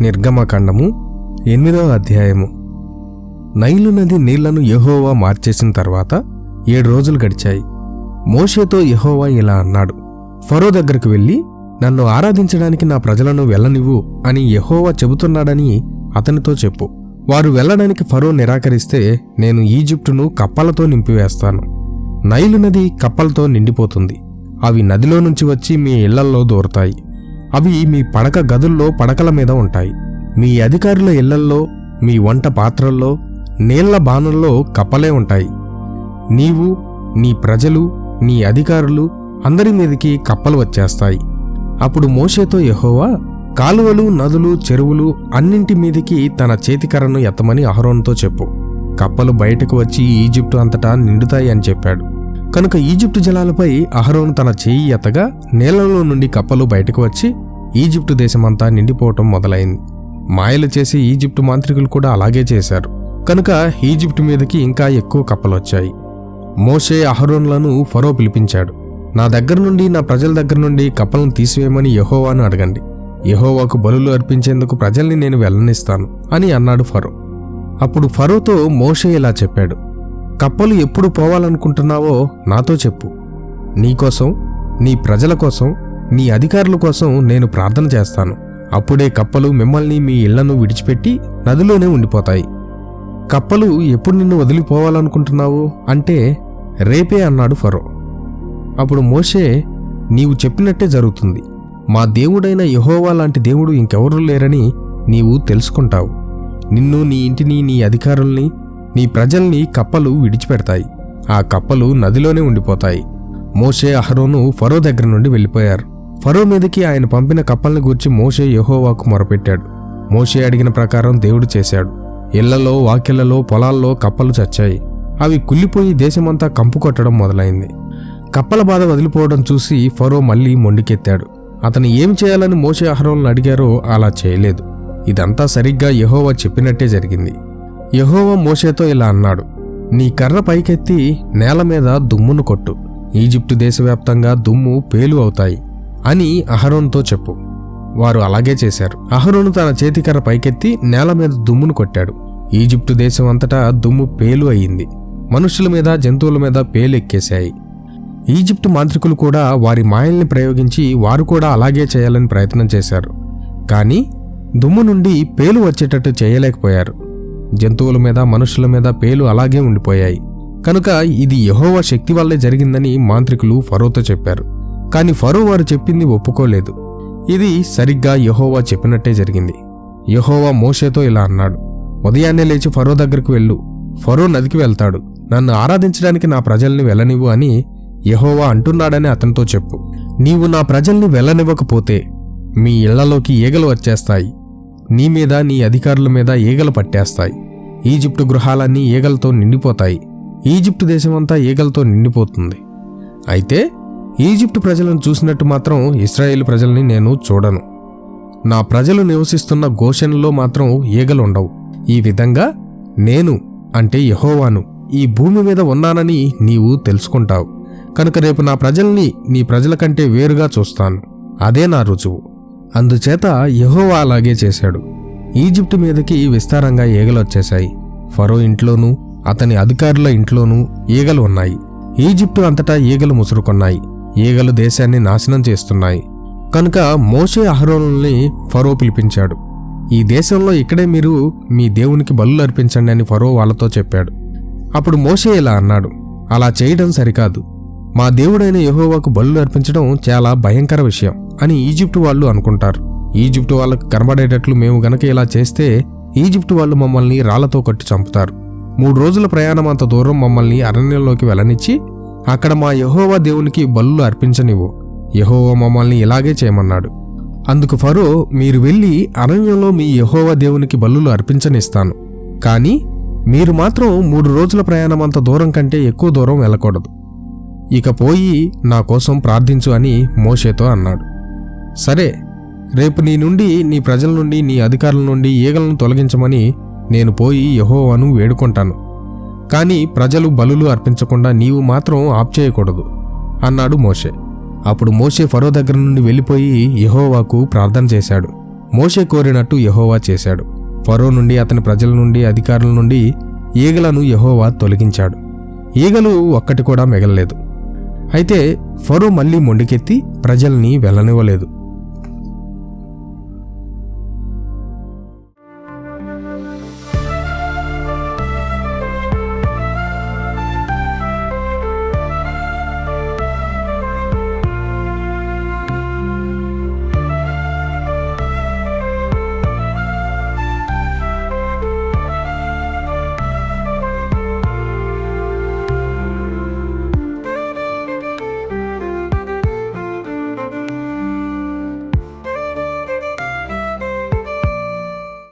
నిర్గమకాండము ఎనిమిదవ అధ్యాయము. నైలు నది నీళ్ళను యహోవా మార్చేసిన తర్వాత ఏడు రోజులు గడిచాయి. మోషేతో యహోవా ఇలా అన్నాడు ఫరో దగ్గరకు వెళ్ళి నన్ను ఆరాధించడానికి నా ప్రజలను వెళ్ళనివ్వు అని యహోవా చెబుతున్నాడని అతనితో చెప్పు. వారు వెళ్ళడానికి ఫరో నిరాకరిస్తే నేను ఈజిప్టును కప్పలతో నింపివేస్తాను. నైలు నది కప్పలతో నిండిపోతుంది. అవి నదిలో నుంచి వచ్చి మీ ఇళ్ళల్లో దూరతాయి. అవి మీ పడక గదుల్లో పడకల మీద ఉంటాయి. మీ అధికారుల ఇళ్ళల్లో మీ వంట పాత్రల్లో నీళ్ళ బాణల్లో కప్పలే ఉంటాయి. నీవు నీ ప్రజలు నీ అధికారులు అందరి మీదకి కప్పలు వచ్చేస్తాయి. అప్పుడు మోషేతో యహోవా కాలువలు నదులు చెరువులు అన్నింటి మీదికి తన చేతికర్రను ఎత్తమని అహరోన్తో చెప్పు. కప్పలు బయటకు వచ్చి ఈజిప్టు అంతటా నిండుతాయి అని చెప్పాడు. కనుక ఈజిప్టు జలాలపై అహరోను తన చేయి ఎత్తగా నీళ్ళలో నుండి కప్పలు బయటకు వచ్చి ఈజిప్టు దేశమంతా నిండిపోవటం మొదలైంది. మాయలు చేసి ఈజిప్టు మాంత్రికులు కూడా అలాగే చేశారు. కనుక ఈజిప్టు మీదకి ఇంకా ఎక్కువ కప్పలు వచ్చాయి. మోషే అహరోన్లను ఫరో పిలిపించాడు. నా దగ్గర నుండి నా ప్రజల దగ్గర నుండి కప్పలను తీసివేయమని యహోవాను అడగండి. యహోవాకు బలులు అర్పించేందుకు ప్రజల్ని నేను వెళ్ళనిస్తాను అని అన్నాడు ఫరో. అప్పుడు ఫరోతో మోషే ఇలా చెప్పాడు. కప్పలు ఎప్పుడు పోవాలనుకుంటున్నావో నాతో చెప్పు. నీకోసం నీ ప్రజల కోసం నీ అధికారుల కోసం నేను ప్రార్థన చేస్తాను. అప్పుడే కప్పలు మిమ్మల్ని మీ ఇళ్ళను విడిచిపెట్టి నదిలోనే ఉండిపోతాయి. కప్పలు ఎప్పుడు నిన్ను వదిలిపోవాలనుకుంటున్నావు అంటే రేపే అన్నాడు ఫరో. అప్పుడు మోషే నీవు చెప్పినట్టే జరుగుతుంది. మా దేవుడైన యహోవా లాంటి దేవుడు ఇంకెవరూ లేరని నీవు తెలుసుకుంటావు. నిన్ను నీ ఇంటిని నీ అధికారుల్ని నీ ప్రజల్ని కప్పలు విడిచిపెడతాయి. ఆ కప్పలు నదిలోనే ఉండిపోతాయి. మోషే అహరోను ఫరో దగ్గర నుండి వెళ్ళిపోయారు. ఫరో మీదకి ఆయన పంపిన కప్పల్ని గూర్చి మోషే యహోవాకు మొరపెట్టాడు. మోషే అడిగిన ప్రకారం దేవుడు చేశాడు. ఇళ్ళలో వాకిళ్ళలో పొలాల్లో కప్పలు చచ్చాయి. అవి కుళ్ళిపోయి దేశమంతా కంపు కొట్టడం మొదలైంది. కప్పల బాధ వదిలిపోవడం చూసి ఫరో మళ్ళీ మొండికెత్తాడు. అతను ఏం చేయాలని మోషే అహరోలను అడిగారో అలా చేయలేదు. ఇదంతా సరిగ్గా యహోవా చెప్పినట్టే జరిగింది. యహోవ మోషేతో ఇలా అన్నాడు నీ కర్ర పైకెత్తి నేల మీద దుమ్మును కొట్టు. ఈజిప్టు దేశవ్యాప్తంగా దుమ్ము పేలు అవుతాయి అని అహరోన్తో చెప్పు. వారు అలాగే చేశారు. అహరోను తన చేతికర్ర పైకెత్తి నేల మీద దుమ్మును కొట్టాడు. ఈజిప్టు దేశం అంతటా దుమ్ము పేలు అయ్యింది మనుషుల మీద జంతువుల మీద పేలు ఎక్కేశాయి. ఈజిప్టు మాంత్రికులు కూడా వారి మాయల్ని ప్రయోగించి వారు కూడా అలాగే చేయాలని ప్రయత్నం చేశారు. కానీ దుమ్ము నుండి పేలు వచ్చేటట్టు చేయలేకపోయారు. జంతువుల మీద మనుషుల మీద పేలు అలాగే ఉండిపోయాయి. కనుక ఇది యహోవా శక్తి వల్లే జరిగిందని మాంత్రికులు ఫరోతో చెప్పారు. కానీ ఫరో వారు చెప్పింది ఒప్పుకోలేదు. ఇది సరిగ్గా యహోవా చెప్పినట్టే జరిగింది. యహోవా మోషేతో ఇలా అన్నాడు. ఉదయాన్నే లేచి ఫరో దగ్గరకు వెళ్ళు. ఫరో నదికి వెళ్తాడు. నన్ను ఆరాధించడానికి నా ప్రజల్ని వెళ్ళనివ్వు అని యహోవా అంటున్నాడని అతనితో చెప్పు. నీవు నా ప్రజల్ని వెళ్ళనివ్వకపోతే మీ ఇళ్ళలోకి ఈగలు వచ్చేస్తాయి. నీ మీద నీ అధికారుల మీద ఈగలు పట్టేస్తాయి. ఈజిప్టు గృహాలన్నీ ఈగలతో నిండిపోతాయి. ఈజిప్టు దేశమంతా ఈగలతో నిండిపోతుంది. అయితే ఈజిప్టు ప్రజలను చూసినట్టు మాత్రం ఇస్రాయేల్ ప్రజల్ని నేను చూడను. నా ప్రజలు నివసిస్తున్న గోషన్లో మాత్రం ఈగలు ఉండవు ఈ విధంగా నేను అంటే యహోవాను ఈ భూమి మీద ఉన్నానని నీవు తెలుసుకుంటావు. కనుక రేపు నా ప్రజల్ని నీ ప్రజల కంటే వేరుగా చూస్తాను. అదే నా రుజువు. అందుచేత యహోవా అలాగే చేశాడు. ఈజిప్టు మీదకి విస్తారంగా ఈగలొచ్చేశాయి ఫరో ఇంట్లోనూ అతని అధికారుల ఇంట్లోనూ ఈగలు ఉన్నాయి. ఈజిప్టు అంతటా ఈగలు ముసురుకున్నాయి. ఈగలు దేశాన్ని నాశనం చేస్తున్నాయి. కనుక మోషే అహరోల్ని ఫరో పిలిపించాడు. ఈ దేశంలో ఇక్కడే మీరు మీ దేవునికి బలులు అర్పించండి అని ఫరో వాళ్ళతో చెప్పాడు. అప్పుడు మోషే ఇలా అన్నాడు. అలా చేయడం సరికాదు. మా దేవుడైన యహోవాకు బలులు అర్పించడం చాలా భయంకర విషయం అని ఈజిప్టు వాళ్ళు అనుకుంటారు. ఈజిప్టు వాళ్ళకు కనబడేటట్లు మేము గనక ఇలా చేస్తే ఈజిప్టు వాళ్ళు మమ్మల్ని రాళ్ళతో కట్టి చంపుతారు. మూడు రోజుల ప్రయాణం అంత దూరం మమ్మల్ని అరణ్యంలోకి వెళ్ళనిచ్చి అక్కడ మా యహోవా దేవునికి బలులు అర్పించనివ్వు. యహోవా మమ్మల్ని ఇలాగే చేయమన్నాడు. అందుకు ఫరో మీరు వెళ్ళి అరణ్యంలో మీ యహోవా దేవునికి బలులు అర్పించనిస్తాను. కానీ మీరు మాత్రం మూడు రోజుల ప్రయాణం అంత దూరం కంటే ఎక్కువ దూరం వెళ్ళకూడదు. ఇక పోయి నా కోసం ప్రార్థించు అని మోషేతో అన్నాడు. సరే రేపు నీ నుండి నీ ప్రజల నుండి నీ అధికారుల నుండి ఈగలను తొలగించమని నేను పోయి యహోవాను వేడుకుంటాను. కానీ ప్రజలు బలులు అర్పించకుండా నీవు మాత్రం ఆప్ చేయకూడదు అన్నాడు మోషే. అప్పుడు మోషే ఫరో దగ్గర నుండి వెళ్ళిపోయి యహోవాకు ప్రార్థన చేశాడు. మోషే కోరినట్టు యహోవా చేశాడు. ఫరో నుండి అతని ప్రజల నుండి అధికారుల నుండి ఈగలను యహోవా తొలగించాడు. ఈగలు ఒక్కటి కూడా మిగలలేదు. అయితే ఫరో మళ్ళీ మొండికెత్తి ప్రజల్ని వెళ్ళనివ్వలేదు.